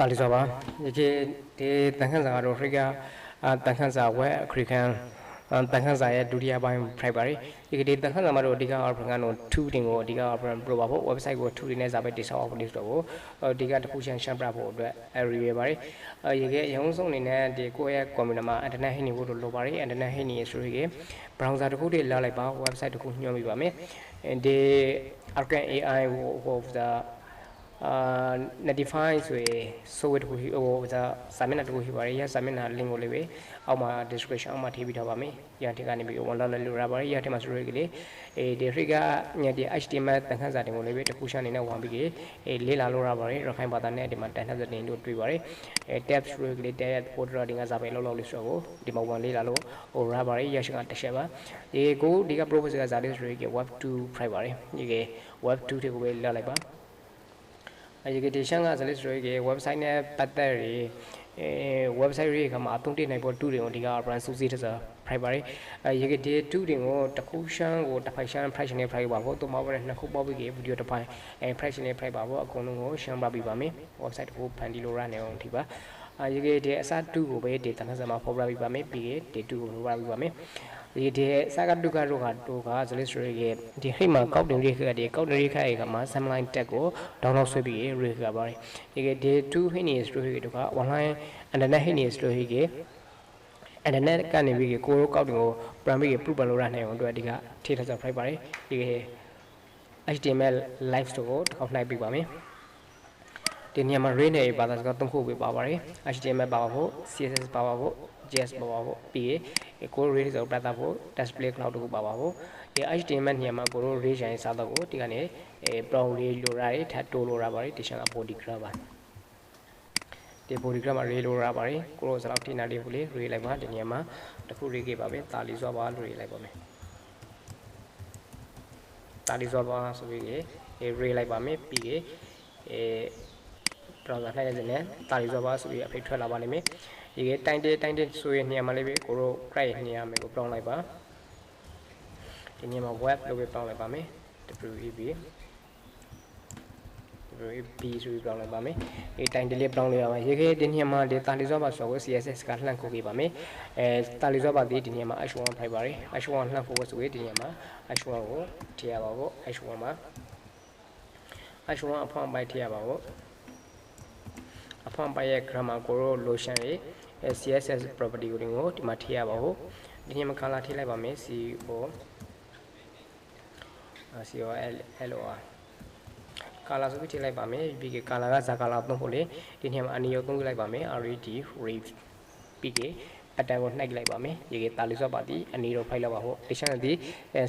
တာလီဆိုပါဒီဒီတန်ခန်းစာကတော့ခရိကတန်ခန်းစာဝက်ခရိကန်တန်ခန်းစာရဲ့ဒုတိယပိုင်း primary ဒီကဒီတန်ခန်းစာမှာတော့အဓိက operation ကတော့2တင်ကိုအဓိက operation ပြပါဖို့ website ကို2တင်နဲ့စာပဲတိစောက်အောင်လုပ်တော့ကိုအဓိကတစ်ခုရှင်းရှင်းပြဖို့အတွက် area ရပါတယ်အရေကအရုံးဆုံးအနေနဲ့ဒီကိုယ့်ရဲ့ computer မှာ internet ဟိနေဖို့လိုပါတယ် internet ဟိနေဆိုရင် browser တစ်ခုတည်းလာလိုက်ပါ website တစ်ခုညွှန်ပြပါမယ်ဒီ Arcan AI ဟိုဟို အာ95ဆိုရင် software တခုဟိုဒါစာမျက်နှာတခုရှိပါတယ်ရစာမျက်နှာ link ကိုလေးပဲအောက်မှာ description အောက်မှာထည့်ပေးထားပါမယ်ရန်ထက်ကနေပြီး online လို့ရပါတယ်ရထက်မှာဆိုရကလေးအဲဒီခရိကညဒီ HTML တန်ခန်းစာတင်ကိုလေးပဲတခုရှာနေနဲ့ဝမ်းပြီးကေအဲလေးလာလို့ရပါတယ်ရခိုင်ဘာသာနဲ့ဒီမှာတန်ခန်းစာတင်တို့တွေ့ပါတယ်အဲ tab ဆိုရကလေး tab folder တင်ကစာပဲလောက်လောက်လေးဆိုတော့ဒီမှာဝင်လေးလာလို့ဟိုရပါတယ်ရရှိကတစ်ချက်ပါဒီကိုဒီက professor ကဇာလေးဆိုရက web 2 private ပါတယ်ဒီက web 2တွေကိုပဲလာလိုက်ပါ education ကဆိုလို့ဆိုရင် website နဲ့ပတ်သက်ရည်အဲ website တွေကမှအသုံးတနိုင်ဖို့တူတွေကိုဒီက brand စုစည်းတဲ့ primary အဲရေကဒီတူတွေကိုတစ်ခုရှမ်းကိုတစ်ဖိုင်ရှမ်း fractional price ပါဖို့တော့မဟုတ်ဘူးနှစ်ခုပေါက်ပြီး video တစ်ဖိုင်အဲ fractional price ပါဖို့အကုန်လုံးကိုရှင်းပြပေးပါမယ် website တစ်ခုဖန်တီလို့ရနေအောင်ဒီပါအဲရေကဒီအစား2ကိုပဲဒီတနက်စမှာဖော်ပြပေးပါမယ်ပြီးရင်ဒီ2ကိုလိုပြပေးပါမယ် ဒီဒီစကားတုကတော့ကတော့ကဆိုလို့ဆိုရင်ဒီဟိတ်မှာကောက်တင်ရိခကဒီကောက်တင်ရိခရဲ့ကမှာ summline tag ကို download ဆွဲပြီးရိခကပါတယ်ဒီကဒီ2ဟိနေစလို့ဟိတုက online internet ဟိနေစလို့ဟိက internet ကနေပြီးကိုရောကောက်တင်ကို brand ပြီး proof လုပ်ရနိုင်အောင်အတွက်ဒီကထိထပ် price ပါတယ်ဒီက HTML live store ကိုထောက်နှိုက်ပြီးပါမယ်ဒီနေရာမှာ ray နဲ့ဘာသာစကားသုံးခုပဲပါပါတယ် HTML ပါပါဖို့ CSS ပါပါဖို့ JS ပါပါဖို့ပြီးရင် ကို ray ဆိုပြတာဖို့ display cloud တခုပါပါဖို့ဒီ HTML နေရာမှာကို ray ဆိုင်စားတော့ကိုဒီကနေအဲ brown လေးလိုရာတွေထပ်တိုးလိုရာပါတယ်ဒီရှန်က body graph ပါဒီ body graph မှာ ray လိုရာပါတယ်ကိုလိုစလောက်ထိနာလေးကိုလေး ray လိုက်ပါဒီနေရာမှာတခု ray ခဲ့ပါပဲတာလီစွာပါလို့ ray လိုက်ပါမယ်တာလီစွာပါဆိုပြီးရေ ray လိုက်ပါမယ်ပြီးရေအဲ browser ထိုင်နေတယ်တာလီစွာပါဆိုပြီးအဖိတ်ထွက်လာပါလိမ့်မယ် ဒီကတိုင်းတဲတိုင်းတဲဆိုရင်နေရာမှာလေးပဲကိုတို့ crate နေရာမယ်ကိုပြောင်းလိုက်ပါဒီနေရာမှာ web လို့ပဲပြောင်းလိုက်ပါမယ် web web ဆိုပြီးပြောင်းလိုက်ပါမယ်ဒီတိုင်းတဲလေးပြောင်းလိုက်ပါမယ်ရေခဲဒီနေရာမှာဒီတာလီစွာပါ software css ကလှမ်းခိုးပေးပါမယ်အဲတာလီစွာပါဒီဒီနေရာမှာ h1 ဖိုက်ပါတယ် h1 လှမ်းခိုးဖို့ဆိုရင်ဒီနေရာမှာ h1 ကိုထည့်ရပါဖို့ h1 မှာ h1 အဖောင်းပိုက်ထည့်ရပါဖို့အဖောင်းပိုက်ရဲ့ grammar ကိုတော့ lotion ရေး CSS property ကိုဒီမှာထည့်ရပါဘူးဒီနေ့မှာ color ထည့်လိုက်ပါမယ် CO COL LOR color ဆိုပြီးထည့်လိုက်ပါမယ်ပြီးက color ကဇာ color သုံးဖို့လေဒီနေ့မှာအနီရောသုံးလိုက်ပါမယ် RED rave ပြီးက pattern ကိုနှိုက်လိုက်ပါမယ်ရေကတာလီဆော့ပါတီအနီရော file လောက်ပါဖို့တခြားသည်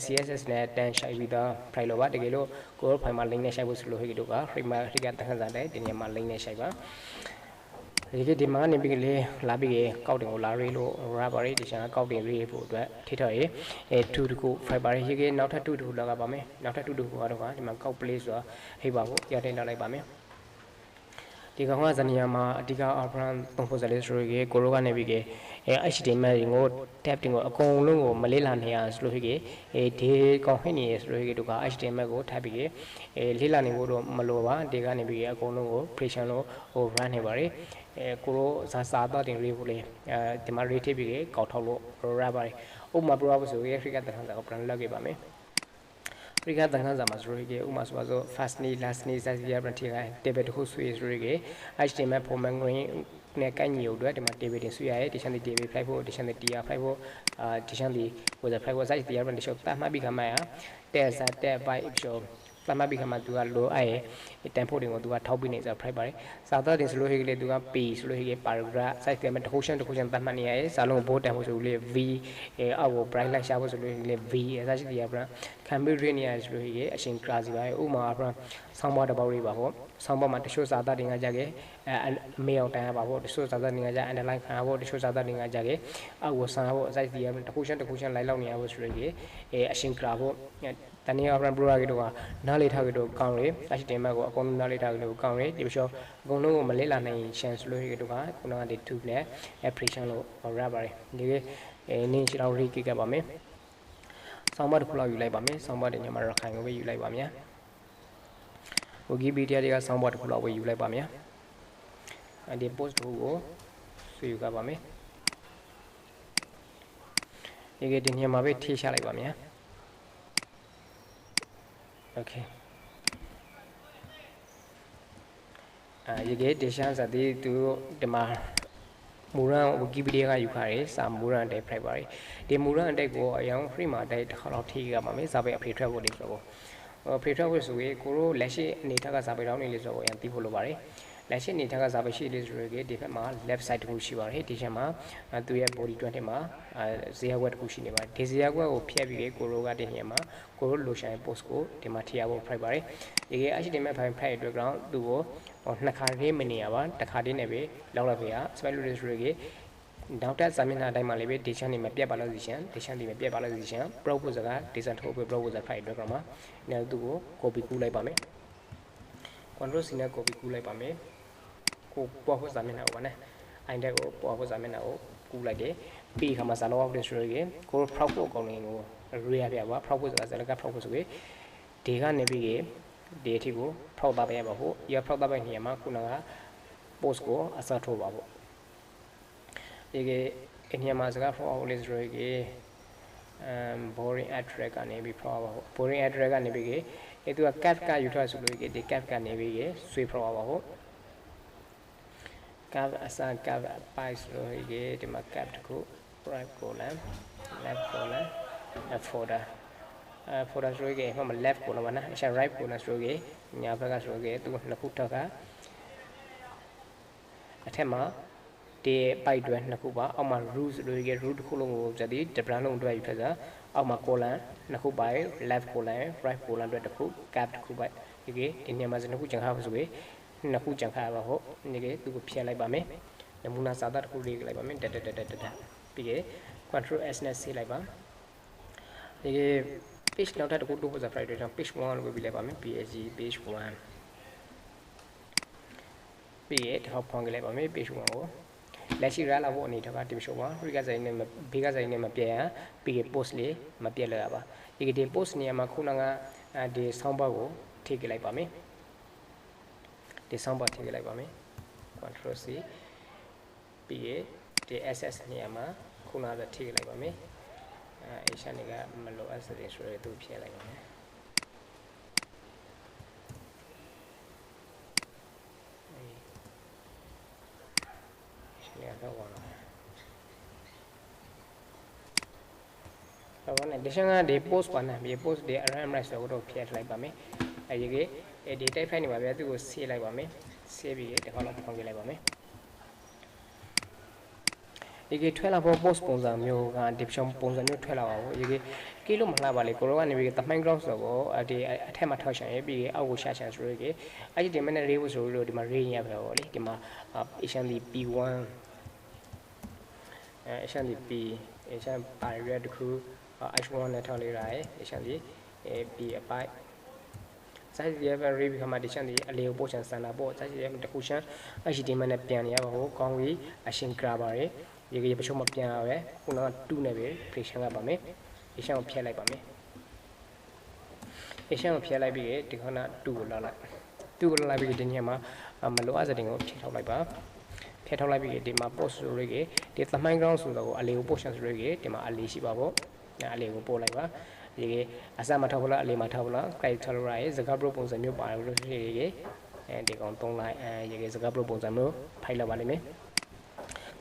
CSS နဲ့ tan ရှိုက်ပြီးသား file လောက်ပါတကယ်လို့ကိုယ် file မှာ link နဲ့ရှိုက်ဖို့ဆိုလို့ဟိတ်တို့က frame မှာဟိတ်ကတခါစားတယ်ဒီနေ့မှာ link နဲ့ရှိုက်ပါ ဒီကဒီမှာနေပြီးလေလာပြီးကောက်တင်ကိုလာရေးလို့ rubber ဒီချာကောက်တင်ရေးဖို့အတွက်ထိထော်ရေးအဲ2တခု fiber ရေးကနောက်ထပ်2တခုလောက်ကပါမယ်နောက်ထပ်2တခုကတော့ဒီမှာကောက် play ဆိုတာဟိပါဖို့ရတင်ထားလိုက်ပါမယ်ဒီကောင်ကဇနီယာမှာအဓိက operan သုံးဖို့စလေးဆိုရယ်ကိုရိုကနေပြီးက အဲ HTML ကို tab တင်ကိုအကုန်လုံးကိုမလေးလာနေရဆိုလို့ဖြစ်ကအဲဒီကောင်ဟိနေရဆိုလို့ဖြစ်ကတို့က HTML ကိုထပ်ပြီးကအဲလေးလာနေဖို့တော့မလိုပါဒီကနေပြီးအကုန်လုံးကို operation လို့ဟို run နေပါတယ်အဲကိုရိုဇာစာတော့တင်ရေးဖို့လေအဲဒီမှာ rate ပြီးကကောက်ထောက်လို့ရပါတယ်ဥပမာ pro ဆိုရယ် Africa တခါတော့ plan လောက်ခဲ့ပါမယ်ပရိကတန်ခန်းစာမှာဆိုရယ်ဥမာဆိုပါဆို first name last name စသဖြင့်ပြန်ထည့်ခိုင်း table တစ်ခုဆွေးဆိုရယ် HTML format ကို နဲ့ကိုက်ညီတို့ဒီမှာ table တင်ဆွေးရတယ် diction တွေ table file ဖို့ diction တွေ tr file ဖို့အာ diction တွေ web file ကို site တရားပြန်တချို့တတ်မှတ်ပြီးခမှရ tab စာ tab by option သတ်မှတ်ပြီးခမှသူကလိုအပ်ရဲ့တန်ဖို့တွေကိုသူကထောက်ပြီးနေဆို price ပါတယ်စာသားတင်ဆိုလို့ဟိကလေသူက p ဆိုလို့ဟိက paragraph size ကမှတစ်ခုချင်းတစ်ခုချင်းသတ်မှတ်နေရဲစာလုံးဘိုးတန်ဖို့ဆိုလို့လေ v အဲအောက်ကို bright light ရှာဖို့ဆိုလို့ဟိလေ v အဲစားရှိတရားပြန် campaign နေရဆိုလို့ဟိကအရှင် class ပါရဲ့ဥမာပြန်ဆောင်းပါတစ်ပေါက်လေးပါပေါ့ ဆောင်းပါမှာတချို့စာသားတင်ကကြခဲ့အဲမေအောင်တန်ရပါပေါ့တချို့စာသားတင်ကကြ underline ခံရဖို့တချို့စာသားတင်ကကြခဲ့အောက်ကိုဆန်ရဖို့ size တရားတစ်ခုချင်းတစ်ခုချင်းလိုက်လောက်နေရဖို့ဆိုလို့ဟိအဲအရှင် class ဖို့တနည်းအားဖြင့် program ကတော့နားလေထားကြတော့ကောင်းတယ် HTML ကိုအကုန်လုံးနားလေထားကြလို့ကောင်းတယ်ဒီပရှောအကုန်လုံးကိုမလေ့လာနိုင် chance လို့ရတော့ကခုနကဒီ2နဲ့ application လို့ရပါတယ်ဒီကအဲနင်းချတော့ re ကိကပါမယ်ဆောင်းပါတစ်ခုလောက်ယူလိုက်ပါမယ်ဆောင်းပါတဲ့ညမှာရခိုင်ကိုပဲယူလိုက်ပါမယ် Wikipedia တွေက soundboard တစ်ခုလောက်ဝယ်ယူလိုက်ပါမယ်။အဲဒီ post တို့ကိုဆွေယူကြပါမယ်။ဒီကဒီနေရာမှာပဲထိရှာလိုက်ပါမယ်။ Okay ။အဲရေကဒီရှမ်းစသည်သူဒီမှာမူရန်ဝီကီပီဒီယာကယူခါတယ်စာမူရန်အတိုက်ဖိုက်ပါတယ်ဒီမူရန်အတိုက်ကိုအရင် free မှာတိုက်တစ်ခါတော့ထိရပါမယ်စာပေအဖေထွက်ဖို့လေးဆိုတော့ ဖေထွက်ဖို့ဆိုရင်ကိုတို့လက်ရှိအနေထားကစာပေတောင်းနေလို့ဆိုတော့အရင်သိဖို့လိုပါတယ်လက်ရှိအနေထားကစာပေရှိလေးဆိုရင်ဒီဘက်မှာ left side တခုရှိပါတယ်ဒီချက်မှာသူရဲ့ body 20မှာဇေယျဝက်တခုရှိနေပါတယ်ဒီဇေယျဝက်ကိုဖျက်ပြီးကိုရိုကတင်နေမှာကိုရိုလိုရှင် post ကိုဒီမှာထည့်ရဖို့ private ပါတယ်ဒီက HTML file file အတွက်ကြောင့်သူ့ကိုနှစ်ခါလေးမနေရပါတစ်ခါတည်းနဲ့ပဲလောက်လိုက်ပြရ spell list တွေ နောက်ထပ်စာမျက်နှာအတိုင်းမှာလည်းပဲ dictation တွေမပြတ်ပါလို့စီရှင် dictation တွေမပြတ်ပါလို့စီရှင် proposal က design ထုတ်ပြီး proposal file အတွက်မှာညသူ့ကို copy ကူးလိုက်ပါမယ် control C နဲ့ copy ကူးလိုက်ပါမယ်ကိုပေါ်ဖို့စာမျက်နှာကိုပါနဲ့ index ကိုပေါ်ဖို့စာမျက်နှာကိုကူးလိုက်တယ်ပြီးခါမှာစာလုံး update ဆိုရရင်ကို proud ဖို့အကောင်လေးကို rear ပြပါ proud ဖို့ဆိုတာဇာလက proud ဖို့ဆိုရင်ဒီကနေပြီးဒီအထိကို proud သားပေးရပါဖို့ရ proud သားပေးနေရာမှာခုနက post ကိုအစားထိုးပါဖို့ ဒီကအင်းညမှာစကား for all is rồi က um boring address ကနေပြီး for ပါဖို့ boring address ကနေပြီးကအဲသူက cap ကယူထားဆိုလို့ကဒီ cap ကနေပြီးကဆွေး for ပါဖို့ cap အစား cap ပိုက်ဆိုလို့ကဒီမှာ cap တခု right column left column folder အဲ folder ဆိုရင်ဟိုမှာ left column ပါနော်အရှာ right column ဆိုရင်ညာဘက်ကဆိုရင်သူနှစ်ခုထောက်ကအထက်မှာ ဒီပိုက်တွဲနှစ်ခုပါအောက်မှာ root ဆိုရင် root တစ်ခုလုံးကိုဇာတိ different လုံးအတွက်ယူထားစားအောက်မှာ column နှစ်ခုပါ left column right column အတွက်တစ်ခု cap တစ်ခုပါဒီကေဒီနေရာမှာနှစ်ခုကြံခါဖို့ဆိုရင်နှစ်ခုကြံခါပါဟုတ်ဒီကေသူကိုဖျက်လိုက်ပါမယ်နမူနာစာသားတစ်ခုလေးလိုက်ပါမယ်တက်တက်တက်တက်တက်ပြီးကေ control s နဲ့ save လိုက်ပါဒီကေ page နောက်ထပ်တစ်ခုတိုးဖို့ဆို Friday ကြောင့် page 1လို့ပြလိုက်ပါမယ် page page 1ပြီးရတစ်ခေါက်ဖောင်းကြလိုက်ပါမယ် page 1ကို လက်ရှိရလာဖို့အနေထားကဒီမျိုးပါရိကဆိုင်နဲ့ဘေးကဆိုင်နဲ့မပြတ်ရပြီးရ post လေးမပြတ်လာပါဒီကဒီ post နေရာမှာခုနကဒီ sound bar ကိုထိကြလိုက်ပါမယ်ဒီ sound bar ထိကြလိုက်ပါမယ် control c ပြီးရဒီ ss နေရာမှာခုနကထိကြလိုက်ပါမယ်အဲရှာနေကမလိုအပ်စတဲ့ဆိုရသူဖြည့်လိုက်ပါမယ် နေတာတော့ကောတော့ဘာနဲ့ဒီရှင်ကဒီ post ပါနေပြီ post ဒီ rms ဆိုတော့ဖြတ်လိုက်ပါမယ်အဲဒီကဒီ type file နေပါဗျာသူ့ကို save လိုက်ပါမယ် save ပြီးဒီကောင်တော့ဖောင်းပြလိုက်ပါမယ်ဒီကထွက်လာဖို့ post ပုံစံမျိုးက description ပုံစံမျိုးထွက်လာပါဘူးဒီကကီလိုမလှပါလေကိုရောကနေပြီးသမိုင်း ground ဆိုတော့ဒီအထက်မှာထောက်ရှာရေးပြီးအောက်ကိုရှာရှာဆိုရကေအဲ့ဒီဒီမနဲ့ rate ဆိုလို့ဒီမှာ rate ရပါတော့လေဒီမှာ HMD P1 အဲ HMD P HMD ပါရတခု H1 နဲ့ထောက်လေးရတယ် HMD P အပိုက် size ရပါ ray ခါမှာဒီချန်ဒီအလေးကိုပို့ချင်စံတာပေါ့ size ရတခုချန် HTML နဲ့ပြန်ရပါဘူးကောင်းကြီးအရှင် grabber ရေရေပချုံမပြန်ရပဲခုနက2နဲ့ပဲ friction ကပါမယ် friction ကိုဖျက်လိုက်ပါမယ် friction ကိုဖျက်လိုက်ပြီးဒီခဏ2ကိုလောက်လိုက်2ကိုလောက်လိုက်ပြီးဒီညမှာမလိုအပ်စတဲ့ကိုထည့်ထောက်လိုက်ပါ ထည့်ထောက်လိုက်ပြီးဒီမှာ post ဆိုရယ်ဒီသမိုင်း ground ဆိုတော့အလေးကို post ဆိုရယ်ဒီမှာအလေးရှိပါပေါ့အလေးကိုပို့လိုက်ပါဒီအစမထောက်ဖလားအလေးမထောက်ဖလား click ထောက်လို့ရယ်စကား pro ပုံစံမျိုးပါတယ်လို့ရှိရယ်အဲဒီကောင်3 line အဲရေစကား pro ပုံစံမျိုးဖိုက်လောက်ပါလိမ့်မယ်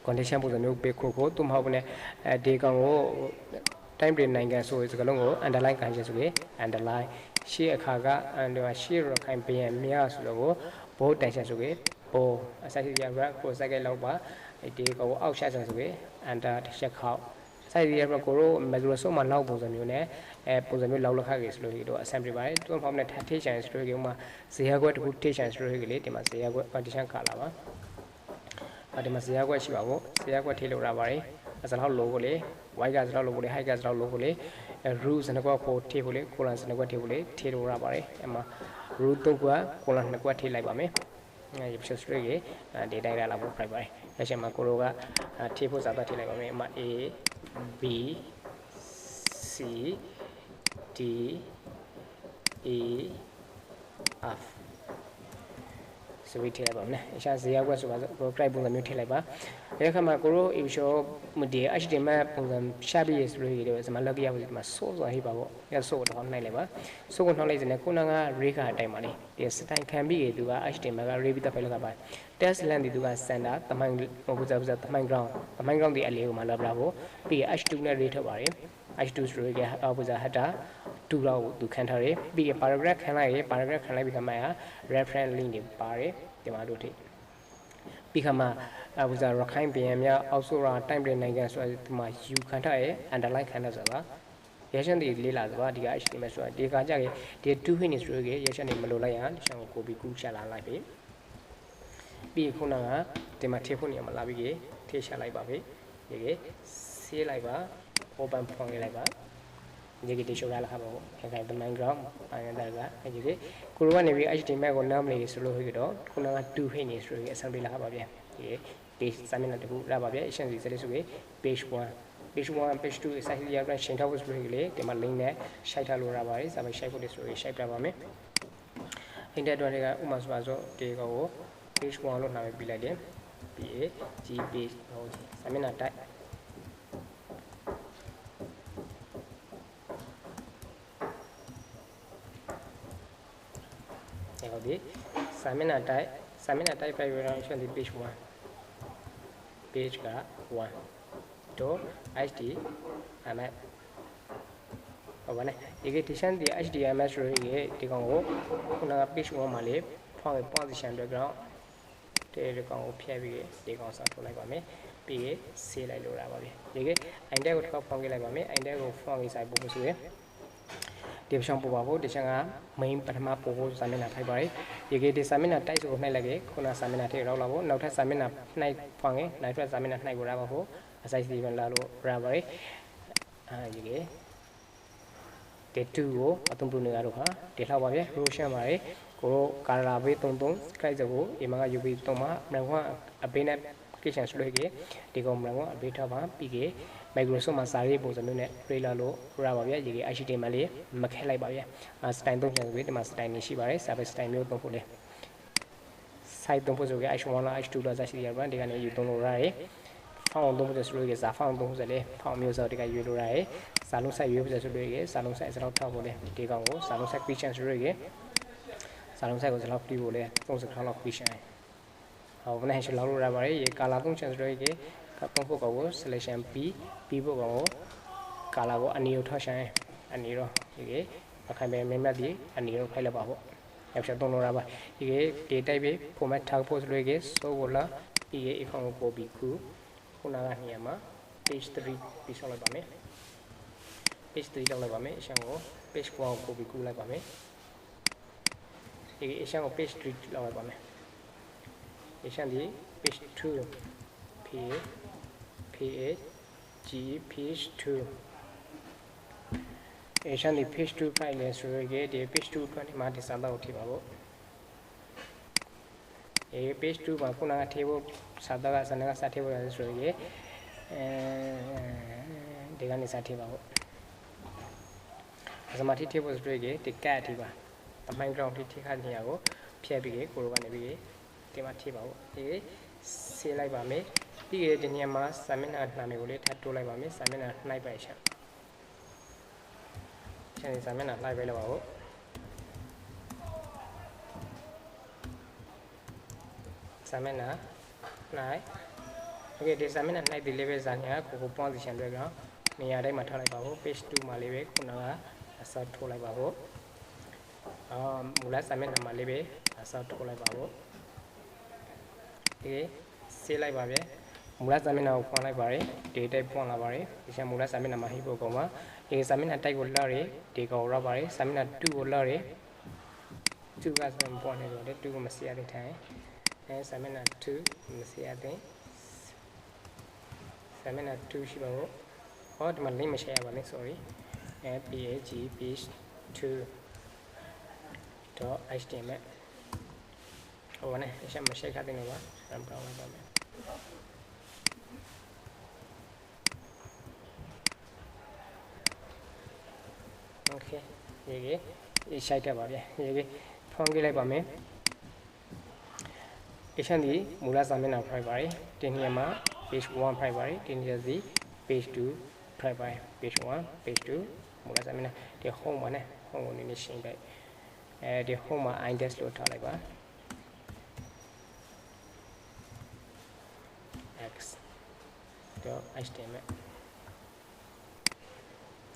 condition ပုံစံမျိုးပေးခို့ခို့သူမဟုတ်ဘူးနဲ့အဲဒီကောင်ကို time frame နိုင်ငံဆိုစကလုံးကို underline ခံချင်ဆိုရင် underline ရှေ့အခါက under ရှေ့ရခိုင်ပြန်မြားဆိုတော့ကိုဘိုးတန်ချက် ဆိုရင်ဘိုးအစရှိရကကိုစက်ကလောက်ပါဒီကောင်ကိုအောက်ရှာချင်ဆိုရင် under တစ်ချက်ခေါက်စိုက်ရရကိုရိုမက်ဇရိုဆိုမှလောက်ပုံစံမျိုးနဲ့အဲပုံစံမျိုးလောက်လက်ခခဲ့ဆိုလို့ဒီတော့ assembly ပါတယ်သူ့ဖောင်းနဲ့ temptation ဆိုလို့ဒီမှာဇေယျခွက်တစ်ခု temptation ဆိုလို့ဒီလေဒီမှာဇေယျခွက် condition ခါလာပါအဲဒီမှာဇေယျခွက်ရှိပါဘူးဇေယျခွက်ထိလို့ရပါတယ်အစလောက်လိုကိုလေ y ကစလောက်လိုကိုလေ height ကစလောက်လိုကိုလေ root စနကွက်ဖို့ထိဖို့လေ colon စနကွက်ထိဖို့လေထိလို့ရပါတယ်အဲမှာ root တုတ်က colon နှစ်ကွက်ထိလိုက်ပါမယ် အဲဒီ picture straight ရေဒီတိုင်းရလာဖို့ price ပါတယ်လက်ရှိမှာကိုလိုကထိဖို့စာပတ်ထိလိုက်ပါမယ်အမ a b c d e f ဆိုပြီးထည့်လိုက်ပါမယ်အရှာဇေယကွက်ဆိုပါဆိုကို client ပုံစံမျိုးထည့်လိုက်ပါဒီအခါမှာကိုရို issue မဒီ HTML ပုံစံရှာပြီးရဆိုလို့ရတယ်ဒီမှာ log ရဖို့ဒီမှာ source ဆိုဟိပါပေါ့အဲ source တော့နှိုက်လိုက်ပါ source ကိုနှောက်လိုက်စနေခုနက rake အတိုင်းပါလေဒီ style ခံပြီးရသူက HTML က rake ပြီးတက်ဖိုင်လောက်ကပါ test length ဒီသူက center တမိုင်းဟိုပဇာပဇာတမိုင်း ground တမိုင်း ground ဒီအလေးကိုမှလောက်လာဖို့ပြီး h2 နဲ့ rate ထုတ်ပါတယ် h2 ဆိုရကအော်ပဇာ header 2လောက်သူခံထားတယ်ပြီးရ paragraph ခံလိုက်ရ paragraph ခံလိုက်ပြီးခါမှ reference link တွေပါတယ်ဒီမှာတို့ထိပြီးခါမှအပဇာရခိုင်ပြည်များအောက်ဆိုရာ time တွေနိုင်ငံဆိုဒီမှာ u ခံထားရ underline ခံထားဆိုတာရရှန်တွေလေးလာဆိုတာဒီက HTML ဆိုတာဒီကကြခဲ့ဒီ2 finish ဆိုရရရှန်တွေမလိုလိုက်ရရှန်ကိုကိုပြီးကူးရှာလာလိုက်ပြီပြီးခုနကဒီမှာထေဖို့နေရာမှာလာပြီးထေရှာလိုက်ပါပြီဒီကဆေးလိုက်ပါ open ဖွင့်လိုက်ပါ ဒီကတိရှိုးရလာပါဘူးခင်ဗျာ the background အဲ့ဒါကအဲ့ဒီကိုလိုကနေပြီး HTML ကို name လေးဆိုလို့ဟိတော့ခုနက2 finish နေဆိုရအဆန်ပေးလာပါဗျာဒီ page စာမျက်နှာတစ်ခုရပါဗျာ action စီစလေးဆိုပြီး page 1 page 1 page 2 size ရပြန်ရှင်းထားဖို့ဆိုလို့လေဒီမှာ link နဲ့ share ထားလို့ရပါတယ်စာပေ share ဖို့ဆိုပြီး share ပြပါမယ်အင်တာတော့တွေကဥမာဆိုပါဆိုဒီကောကို page 1လို့နာမည်ပေးလိုက်တယ်ပြီး g page ဟိုစာမျက်နှာ type ဟုတ်ပြီ စာမျက်နှာ type စာမျက်နှာ type 5 variation ဒီ page 1 page က1 dot html ဟုတ်ပါနဲ့ဒီက edition ဒီ html ဆိုရင်ဒီကောင်ကိုခုနက page 1မှာလေးဖောင်း position background ဒီကောင်ကိုဖျက်ပြီးဒီကောင်ဆောက်ထုတ်လိုက်ပါမယ်ပြီးရင်ဆေးလိုက်လို့ရပါပြီဒီက index ကိုတစ်ခါဖောင်းခဲ့လိုက်ပါမယ် index ကိုဖောင်းရေးဆိုင်ပို့ဖို့ဆိုရင် ဒီပရှောင်းပို့ပါဖို့ဒီချက်က main ပထမပို့ဖို့စာမျက်နှာထိုက်ပါတယ်ဒီကေဒီစာမျက်နှာတိုက်ဆိုကိုနှိုက်လိုက်ခဲ့ခုနစာမျက်နှာထိရောက်လာဖို့နောက်ထပ်စာမျက်နှာနှိုက်ဖောင်းရင်နောက်ထပ်စာမျက်နှာနှိုက်ကိုရပါဖို့အစိုက်စီပြန်လာလို့ရပါတယ်အဲဒီကေတေတူကိုအသုံးပြုနေရတော့ဟာဒီလောက်ပါဗျရိုးရှင်းပါတယ်ကိုကာလာဘေး33 scribe ကိုအမက UV 3မှာမန်ကွာအပေးနဲ့ကိချန်ဆွလွှဲကေဒီကောင်မန်ကွာအပေးထားပါပြီးကေ Microsoft မှာစာရေးပုံစံမျိုးနဲ့ trade လာလို့ရပါဗျာရေကေ HTML လေးမခက်လိုက်ပါဗျာအဲ style သုံးချင်ဆိုပြီးဒီမှာ style နေရှိပါတယ် service style မျိုးသုံးဖို့လေ site သုံးဖို့ဆိုကေ H1 လား H2 လားစရှိရပါဒီကနေယူသုံးလို့ရတယ်ဖောင်းသုံးဖို့ဆိုလို့ကေစာဖောင်းသုံးဖို့ဆိုလေဖောင်းမျိုးစောဒီကယူလို့ရတယ်စာလုံး site ရွေးဖို့ဆိုလို့ကေစာလုံး site စလောက်ထောက်ဖို့လေဒီကောင်ကိုစာလုံး site question ဆိုလို့ကေစာလုံး site ကိုစလောက်ပြီးဖို့လေ30လောက် question ဟောဘယ်နဲ့ရှလောက်လို့ရပါတယ်ရေကာလာသုံးချင်ဆိုလို့ကေ သုံးဖို့ကောင်ကို selection P P ဖို့ကောင်ကိုကာလာကိုအနီကိုထောက်ဆိုင်အနီတော့ဒီကေအခိုင်ပဲမင်းမတ်ဒီအနီတော့ဖိုက်လက်ပါဖို့ရောက်ချက်သုံးလို့ရပါဒီကေ A type ပဲ format ထားဖို့ဆိုလို့ကေ so ကိုလာဒီကေအခေါင်ကိုပို့ပြီးခုခုနကနေရာမှာ page 3ပြီးဆောက်လိုက်ပါမယ် page 3လောက်လိုက်ပါမယ်အရှံကို page 4ကိုပို့ပြီးကူးလိုက်ပါမယ်ဒီကေအရှံကို page 3လောက်လိုက်ပါမယ်အရှံဒီ page 2 p ph g page 2 Asian ဒီ page 2 file လဲဆိုရခဲ့ဒီ page 2ကနေမှဒီစာတော့ထိပါဖို့အဲ page 2မှာခုနကထေဖို့စာတော့ကစနကစာထေဖို့ရဆိုရခဲ့အဲဒီကနေစာထေပါဖို့အစမတိထေဖို့ဆိုရခဲ့ဒီကတ်ထိပါတမိုင်း ground ထိထိခါနေရကိုဖြည့်ပြီးကိုလိုကနေပြီးဒီမှာထိပါဖို့ဒီဆေးလိုက်ပါမယ် ပြီးရတဲ့ညမှာစာမျက်နှာနာမည်ကိုလေးထပ်တိုးလိုက်ပါမယ်စာမျက်နှာနှိုက်ပါရှာရှင်းစာမျက်နှာနှိုက်ပေးလိုက်ပါဦးစာမျက်နှာနှိုက်โอเคဒီစာမျက်နှာနှိုက်ဒီလေးပဲဇာညာကိုကို position တွေကနေရာတိုင်းမှာထားလိုက်ပါဦး page 2မှာလေးပဲခုနကအစထိုးလိုက်ပါဦးအာမူလစာမျက်နှာမှာလေးပဲအစထိုးလိုက်ပါဦးဒီဆေးလိုက်ပါဗျ မူလစာမျက်နှာကိုဖွင့်လိုက်ပါတယ်ဒီတိုက်ဖွင့်လာပါတယ်ဒီချက်မူလစာမျက်နှာမှာဟိဖို့ကောင်ပါဒီစာမျက်နှာတိုက်ကိုလှရဒီကောင်ရပါတယ်စာမျက်နှာ2ကိုလှရ2ကဆိုပွင့်နေတော့လေ2ကိုမစီရတဲ့ထိုင်အဲစာမျက်နှာ2မစီရတဲ့စာမျက်နှာ2ရှိပါဘူးဟောဒီမှာ link မ share ရပါနဲ့ sorry page page 2 html ဟိုနဲ့အချက်မ share ခတဲ့နော်ပါ run ပြောင်းလိုက်ပါမယ် okay ရေကြီးရေးရှိုက်တက်ပါဗျရေကြီးဖုန်းကြည့်လိုက်ပါမယ် patient ဒီမူလစာမျက်နှာဖိုက်ပါတယ်တင်နေရာမှာ page 1ဖိုက်ပါတယ်တင်နေရာစီ page 2ဖိုက်ပါတယ် page 1 page 2မူလစာမျက်နှာဒီ home မှာနဲ့ home ကိုနည်းနည်းရှင်းလိုက်အဲဒီ home မှာ index လို့ထားလိုက်ပါ x တော့ html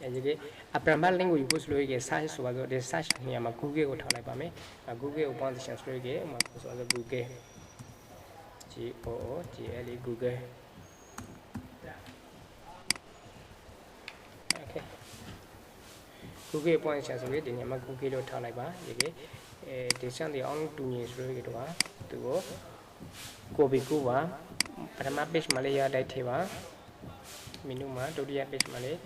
အဲဒီအပရမတ် link ကိုယူဖို့ဆိုလို့ရ search ဆိုတော့ဒီ search နေရာမှာ google ကိုထောက်လိုက်ပါမယ် google ကို position ဆိုလို့ရမှာဆိုတော့ google g o o g l e google okay google position ဆိုရဒီနေရာမှာ google လို့ထောက်လိုက်ပါဒီကေအဲဒီစံဒီအောင်တူညီဆိုလို့ရတော့သူကိုကိုဘီကူပါပထမ page မှာလေးရတိုက်ထေပါ မီနူမှာဒုတိယ page မှာလေး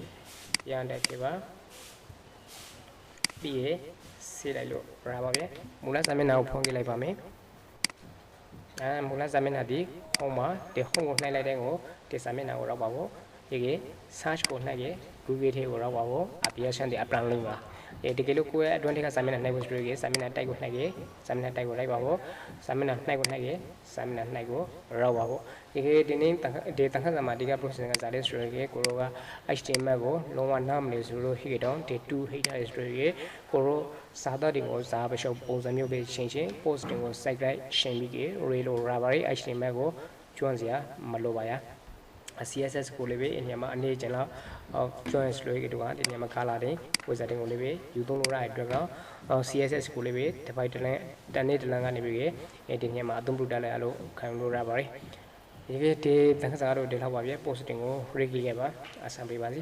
ရတိုက်ထေပါပြီးရဆေးလိုက်လို့ရပါဗျမူလစာမျက်နှာကိုဖုန်းကြည့်လိုက်ပါမယ်အဲမူလစာမျက်နှာဒီဟောမှာဒီဟောကိုနှိုက်လိုက်တဲ့ကိုဒီစာမျက်နှာကိုရောက်ပါဖို့ဒီကေ search ကိုနှိုက်ရဲ့ Google ထဲကိုရောက်ပါဖို့ application ဒီ apply link ပါအဲဒီကလေးကိုယ့်ရဲ့အတွင်းထဲကစာမျက်နှာနှိုက်ဖို့ဆိုရယ်စာမျက်နှာတိုက်ကိုနှိုက်ရဲ့စာမျက်နှာတိုက်ကိုလိုက်ပါဖို့စာမျက်နှာနှိုက်ကိုနှိုက်ရဲ့စာမျက်နှာနှိုက်ကိုရောက်ပါဖို့ ဒီကေဒီနေ့ဒီတန်ခါစမှာဒီက process ကစားတဲ့ဆိုရယ်ကိုရောက HTML ကိုလုံးဝနားမလည်ဆိုလို့ဟိတော့ဒီ2 header ဆိုရယ်ကိုရောစာသားတွေကိုစာပရှုပ်ပုံစံမျိုးပဲရှင်းရှင်း posting ကို site right ရှင်းပြီးကေ relo rubber HTML ကိုကျွမ်းစရာမလိုပါရ CSS ကိုလည်းပဲအညမှာအနေကျင်တော့ဟော join လို့ရတော့ဒီညမှာ color တွေ wizard ကိုလည်းပဲယူသုံးလို့ရတဲ့အတွက်တော့ CSS ကိုလည်းပဲ divide တလန်တန်နေတလန်ကနေပြီးဒီညမှာအသုံးပြုတတ်လိုက်အလို့ခံလို့ရပါတယ် ဒီကဒီတန်ခါစားတော့ဒီလောက်ပါပြ posting ကို ready ခဲ့ပါအဆင်ပေးပါစီ